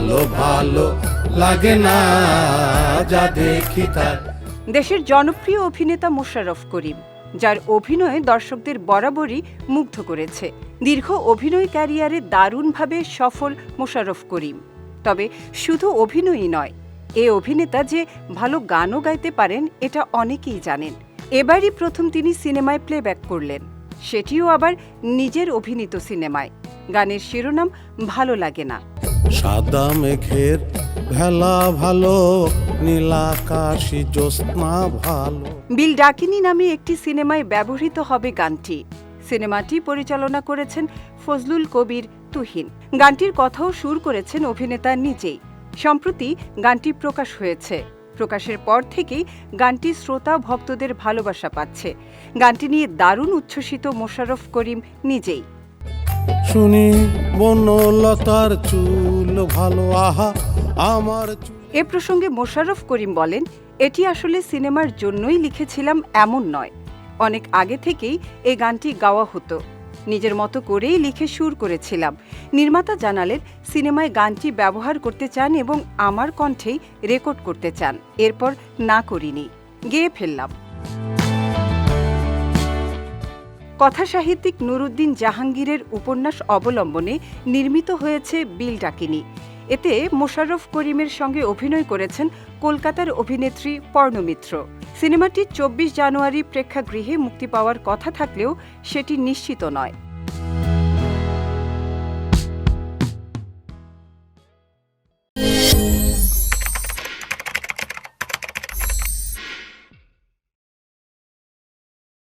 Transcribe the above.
ভালো ভালো লাগে না, যা দেখি তার। দেশের জনপ্রিয় অভিনেতা মোশাররফ করিম, যার অভিনয় দর্শকদের বরাবরই মুগ্ধ করেছে। দীর্ঘ অভিনয় ক্যারিয়ারে দারুণভাবে সফল মোশাররফ করিম। তবে শুধু অভিনয়ই নয়, এ অভিনেতা যে ভালো গানও গাইতে পারেন, এটা অনেকেই জানেন। এবারই প্রথম তিনি সিনেমায় প্লেব্যাক করলেন। সেটিও আবার নিজের অভিনীত সিনেমায়। গানের শিরোনাম ভালো লাগে না। সাদা মেঘের ভেলা ভালো নীলাকাশি জ্যোৎস্না ভালো। বিল ডাকিনি নামে একটি সিনেমায় ব্যবহৃত হবে গানটি। সিনেমাটি পরিচালনা করেছেন ফজলুল কবির তুহিন। গানটির কথাও সুর করেছেন অভিনেতা নিজেই। সম্প্রতি গানটি প্রকাশ হয়েছে। প্রকাশের পর থেকেই গানটি শ্রোতা ভক্তদের ভালোবাসা পাচ্ছে। গানটি নিয়ে দারুণ উচ্ছ্বসিত মোশাররফ করিম নিজেই। শুনি বনলতার চুল। ভালো, আহা, আমার এ প্রসঙ্গে মোশাররফ করিম বলেন, এটি আসলে সিনেমার জন্যই লিখেছিলাম, এমন নয়। অনেক আগে থেকেই এই গানটি গাওয়া হতো। নিজের মতো করেই লিখে সুর করেছিলাম। নির্মাতা জানালেন, সিনেমায় গানটি ব্যবহার করতে চান এবং আমার কণ্ঠেই রেকর্ড করতে চান। এরপর না করিনি। গেয়ে ফেললাম। কথা সাহিত্যিক নুরুদ্দিন জাহাঙ্গীরের উপন্যাস অবলম্বনে নির্মিত হয়েছে বিল ডাকিনী। এতে মোশাররফ করিমের সঙ্গে অভিনয় করেছেন কলকাতার অভিনেত্রী পর্ণমিত্র। সিনেমাটি চব্বিশ জানুয়ারি প্রেক্ষাগৃহে মুক্তি পাওয়ার কথা থাকলেও সেটি নিশ্চিত নয়।